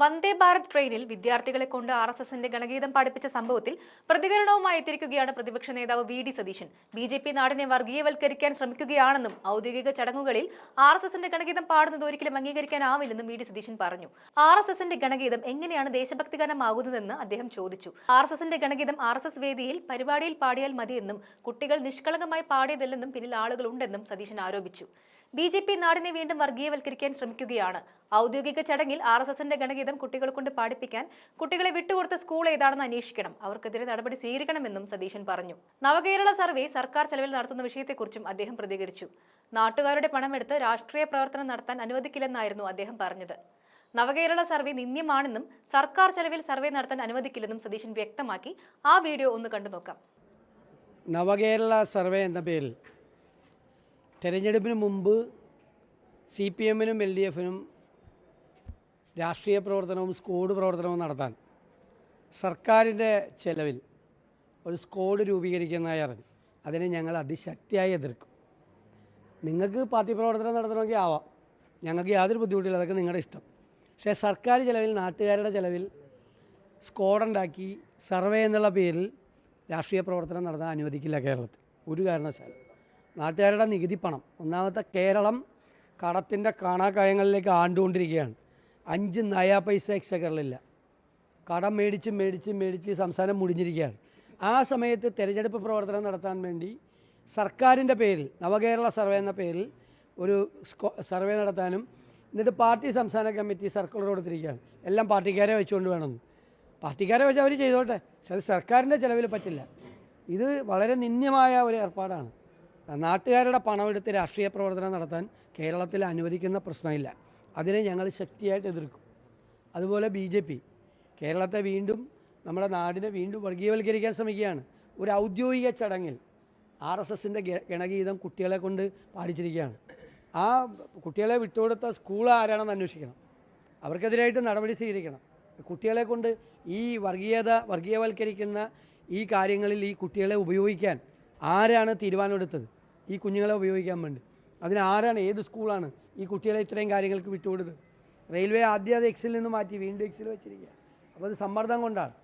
വന്ദേ ഭാരത് ട്രെയിനിൽ വിദ്യാർത്ഥികളെ കൊണ്ട് ആർ എസ് എസിന്റെ ഗണഗീതം പഠിപ്പിച്ച സംഭവത്തിൽ പ്രതികരണവുമായി എത്തിയിരിക്കുകയാണ് പ്രതിപക്ഷ നേതാവ് V D Satheesan. B J P നാടിനെ വർഗീയവൽക്കരിക്കാൻ ശ്രമിക്കുകയാണെന്നും ഔദ്യോഗിക ചടങ്ങുകളിൽ ആർ എസ് എസിന്റെ ഗണഗീതം പാടുന്നത് ഒരിക്കലും അംഗീകരിക്കാനാവില്ലെന്നും വി ഡി സതീശൻ പറഞ്ഞു. ആർ എസ് എസിന്റെ ഗണഗീതം എങ്ങനെയാണ് ദേശഭക്തി ഗാനമാകുന്നതെന്ന് അദ്ദേഹം ചോദിച്ചു. ആർ എസ് എസിന്റെ ഗണഗീതം ആർ എസ് എസ് വേദിയിൽ പരിപാടിയിൽ പാടിയാൽ മതിയെന്നും കുട്ടികൾ നിഷ്കളങ്കമായി പാടിയതല്ലെന്നും പിന്നിൽ ആളുകളുണ്ടെന്നും സതീശൻ ആരോപിച്ചു. ബി ജെ പി നാടിനെ വീണ്ടും വർഗീയവൽക്കരിക്കാൻ ശ്രമിക്കുകയാണ്. ഔദ്യോഗിക ചടങ്ങിൽ ആർ എസ് എസിന്റെ ഗണഗീതം കുട്ടികളെ കൊണ്ട് പാടിപ്പിക്കാൻ കുട്ടികളെ വിട്ടുകൊടുത്ത സ്കൂൾ ഏതാണെന്ന് അന്വേഷിക്കണം. അവർക്കെതിരെ നടപടി സ്വീകരിക്കണമെന്നും സതീശൻ പറഞ്ഞു. നവകേരള സർവേ സർക്കാർ ചെലവിൽ നടത്തുന്ന വിഷയത്തെക്കുറിച്ചും അദ്ദേഹം പ്രതികരിച്ചു. നാട്ടുകാരുടെ പണമെടുത്ത് രാഷ്ട്രീയ പ്രവർത്തനം നടത്താൻ അനുവദിക്കില്ലെന്നായിരുന്നു അദ്ദേഹം പറഞ്ഞത്. നവകേരള സർവേ നിന്ദ്യമാണെന്നും സർക്കാർ ചെലവിൽ സർവേ നടത്താൻ അനുവദിക്കില്ലെന്നും സതീശൻ വ്യക്തമാക്കി. ആ വീഡിയോ ഒന്ന് കണ്ടു നോക്കാം നവകേരള സർവേ എന്ന പേരിൽ തെരഞ്ഞെടുപ്പിന് മുമ്പ് സി പി എമ്മിനും എൽ ഡി എഫിനും രാഷ്ട്രീയ പ്രവർത്തനവും സ്കോഡ് പ്രവർത്തനവും നടത്താൻ സർക്കാരിന്റെ ചെലവിൽ ഒരു സ്കോഡ് രൂപീകരിക്കുന്നതായി അറിഞ്ഞു. അതിനെ ഞങ്ങൾ അതിശക്തിയായി എതിർക്കും. നിങ്ങൾക്ക് പാർട്ടി പ്രവർത്തനം നടത്തണമെങ്കിൽ ആവാം. ഞങ്ങൾക്ക് യാതൊരു ബുദ്ധിമുട്ടില്ല. അതൊക്കെ നിങ്ങളുടെ ഇഷ്ടം. പക്ഷേ സർക്കാർ ചിലവിൽ നാട്ടുകാരുടെ ചെലവിൽ ഉണ്ടാക്കി സർവേ എന്നുള്ള പേരിൽ രാഷ്ട്രീയ പ്രവർത്തനം നടത്താൻ അനുവദിക്കില്ല കേരളത്തിൽ. ഒരു കാരണവശാലും. നാട്ടുകാരുടെ നികുതി പണം. ഒന്നാമത്തെ കേരളം കടത്തിന്റെ കാണാക്കായങ്ങളിലേക്ക് ആണ്ടുകൊണ്ടിരിക്കുകയാണ്. അഞ്ച് നയ പൈസ എക്സക്കറിലില്ല. കടം മേടിച്ച് മേടിച്ച് മേടിച്ച് സംസ്ഥാനം മുടിഞ്ഞിരിക്കുകയാണ്. ആ സമയത്ത് തിരഞ്ഞെടുപ്പ് പ്രവർത്തനം നടത്താൻ വേണ്ടി സർക്കാരിന്റെ പേരിൽ നവകേരള സർവേ എന്ന പേരിൽ ഒരു സർവേ നടത്താനും എന്നിട്ട് പാർട്ടി സംസ്ഥാന കമ്മിറ്റി സർക്കുലർ കൊടുത്തിരിക്കുകയാണ്. എല്ലാം പാർട്ടിക്കാരെ വെച്ചുകൊണ്ട് വേണമെന്ന് പാർട്ടിക്കാരെ വെച്ച് അവർ ചെയ്തോട്ടെ. പക്ഷെ അത് സർക്കാരിന്റെ ചിലവിൽ പറ്റില്ല. ഇത് വളരെ നിന്ദ്യമായ ഒരു ഏർപ്പാടാണ്. നാട്ടുകാരുടെ പണമെടുത്ത് രാഷ്ട്രീയ പ്രവർത്തനം നടത്താൻ കേരളത്തിൽ അനുവദിക്കുന്ന പ്രശ്നമില്ല. അതിനെ ഞങ്ങൾ ശക്തിയായിട്ട് എതിർക്കും. അതുപോലെ ബി ജെ പി. കേരളത്തെ വീണ്ടും നമ്മുടെ നാടിനെ വീണ്ടും വർഗീയവൽക്കരിക്കാൻ ശ്രമിക്കുകയാണ്. ഒരു ഔദ്യോഗിക ചടങ്ങിൽ ആർ എസ് എസിന്റെ ഗണഗീതം കുട്ടികളെ കൊണ്ട് പാടിച്ചിരിക്കുകയാണ്. ആ കുട്ടികളെ വിട്ടുകൊടുത്ത സ്കൂൾ ആരാണെന്ന് അന്വേഷിക്കണം. അവർക്കെതിരായിട്ട് നടപടി സ്വീകരിക്കണം. കുട്ടികളെ കൊണ്ട് ഈ വർഗീയത വർഗീയവൽക്കരിക്കുന്ന ഈ കാര്യങ്ങളിൽ ഈ കുട്ടികളെ ഉപയോഗിക്കാൻ ആരാണ് തീരുമാനമെടുത്തത്? ഈ കുഞ്ഞുങ്ങളെ ഉപയോഗിക്കാൻ വേണ്ടി. അതിന് ആരാണ് ഏത് സ്കൂളാണ് ഈ കുട്ടികളെ ഇത്രയും കാര്യങ്ങൾക്ക് വിട്ടുകൊടുത്തത് റെയിൽവേ ആദ്യം അത് എക്സിൽ നിന്ന് മാറ്റി വീണ്ടും എക്സിൽ വെച്ചിരിക്കുക. അപ്പോൾ അത് സമ്മർദ്ദം കൊണ്ടാണ്.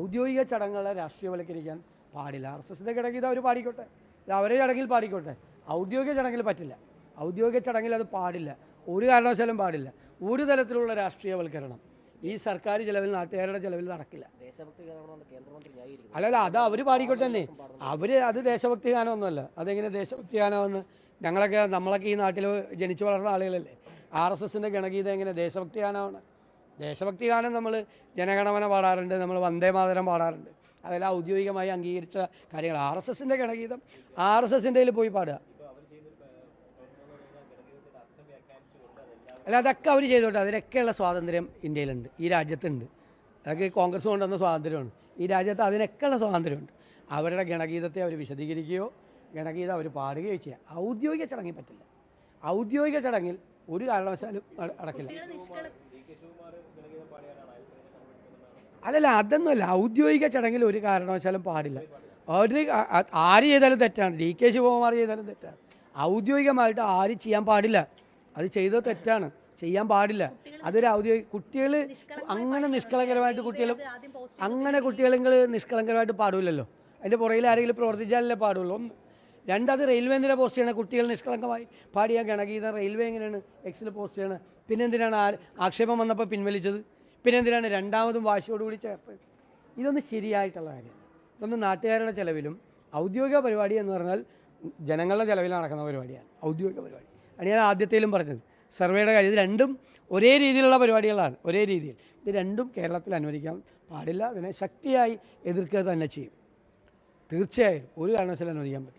ഔദ്യോഗിക ചടങ്ങുകളെ രാഷ്ട്രീയവൽക്കരിക്കാൻ പാടില്ല. ആർ എസ് എസിന്റെ കിടക്കിത് അവർ പാടിക്കോട്ടെ. അവരെ ചടങ്ങിൽ പാടിക്കോട്ടെ. ഔദ്യോഗിക ചടങ്ങിൽ പറ്റില്ല. ഔദ്യോഗിക ചടങ്ങിൽ അത് പാടില്ല. ഒരു കാരണവശാലും പാടില്ല. ഒരു തരത്തിലുള്ള രാഷ്ട്രീയവൽക്കരണം. ഈ സർക്കാർ ചിലവിൽ നാട്ടുകാരുടെ ചിലവിൽ നടക്കില്ല. അല്ലല്ല അത് അവർ പാടിക്കോട്ടെ തന്നെ. അവർ അത് ദേശഭക്തി ഗാനമൊന്നുമല്ല. അതെങ്ങനെ ദേശഭക്തി ഗാനമെന്ന്? ഞങ്ങളൊക്കെ നമ്മളൊക്കെ ഈ നാട്ടിൽ ജനിച്ചു വളർന്ന ആളുകളല്ലേ. ആർ എസ് എസിന്റെ ഗണഗീതം എങ്ങനെ? ദേശഭക്തി ഗാനമാണ്. ദേശഭക്തി ഗാനം നമ്മൾ ജനഗണമന പാടാറുണ്ട് നമ്മൾ വന്ദേ മാതരം പാടാറുണ്ട്. അതെല്ലാം ഔദ്യോഗികമായി അംഗീകരിച്ച കാര്യങ്ങൾ. ആർ എസ് എസിന്റെ ഗണഗീതം ആർ എസ് എസിന്റെ പോയി പാടുക. അല്ല അതൊക്കെ അവർ ചെയ്തോട്ടെ. അതിനൊക്കെയുള്ള സ്വാതന്ത്ര്യം ഇന്ത്യയിലുണ്ട്. ഈ രാജ്യത്തുണ്ട്. അതൊക്കെ ഈ കോൺഗ്രസ് കൊണ്ടുവന്ന സ്വാതന്ത്ര്യമാണ്. ഈ രാജ്യത്ത് അതിനൊക്കെയുള്ള സ്വാതന്ത്ര്യമുണ്ട്. അവരുടെ ഗണഗീതത്തെ അവർ വിശദീകരിക്കുകയോ ഗണഗീതം അവർ പാടുകയോ ചെയ്യുക ഔദ്യോഗിക ചടങ്ങിൽ പറ്റില്ല. ഔദ്യോഗിക ചടങ്ങിൽ ഒരു കാരണവശാലും അടക്കില്ല. നടക്കില്ല അല്ലല്ല അതൊന്നുമല്ല. ഔദ്യോഗിക ചടങ്ങിൽ ഒരു കാരണവശാലും പാടില്ല. ഒരു ആര് ചെയ്താലും തെറ്റാണ്. ഡി കെ ശിവകുമാർ ചെയ്താലും തെറ്റാണ്. ഔദ്യോഗികമായിട്ട് ആര് ചെയ്യാൻ പാടില്ല. അത് ചെയ്തത് തെറ്റാണ്. ചെയ്യാൻ പാടില്ല. അതൊരു ഔദ്യോഗിക കുട്ടികൾ അങ്ങനെ നിഷ്കളങ്കരമായിട്ട് കുട്ടികൾ അങ്ങനെ കുട്ടികളെങ്കിൽ നിഷ്കളങ്കരമായിട്ട് പാടില്ലല്ലോ അതിന്റെ പുറകിൽ ആരെങ്കിലും പ്രവർത്തിച്ചാലല്ലേ പാടുള്ളൂ. ഒന്ന് രണ്ടത് റെയിൽവേ എന്തിനാ പോസ്റ്റ് ചെയ്യണം? കുട്ടികൾ നിഷ്കളങ്കമായി പാടിയാൽ ഗണഗീതം റെയിൽവേ എങ്ങനെയാണ്? എക്സിൽ പോസ്റ്റ് ചെയ്യണം. പിന്നെ എന്തിനാണ് ആ ആക്ഷേപം വന്നപ്പോൾ പിൻവലിച്ചത്? പിന്നെ എന്തിനാണ് രണ്ടാമതും വാശിയോടുകൂടി ചേർത്തത് ഇതൊന്നും ശരിയായിട്ടുള്ള കാര്യമാണ് ഇതൊന്ന് നാട്ടുകാരുടെ ചിലവിലും ഔദ്യോഗിക പരിപാടി എന്ന് പറഞ്ഞാൽ ജനങ്ങളുടെ ചിലവിൽ നടക്കുന്ന പരിപാടിയാണ്. ഔദ്യോഗിക പരിപാടി. ആണ് ഞാൻ ആദ്യത്തേലും പറഞ്ഞത്. സർവേയുടെ കാര്യം ഇത് രണ്ടും ഒരേ രീതിയിലുള്ള പരിപാടികളാണ്. ഒരേ രീതിയിൽ. ഇത് രണ്ടും കേരളത്തിൽ അനുവദിക്കാൻ പാടില്ല. അതിനെ ശക്തിയായി എതിർക്കുക തന്നെ ചെയ്യും. തീർച്ചയായും ഒരു കാരണവശാലും അനുവദിക്കാൻ പറ്റും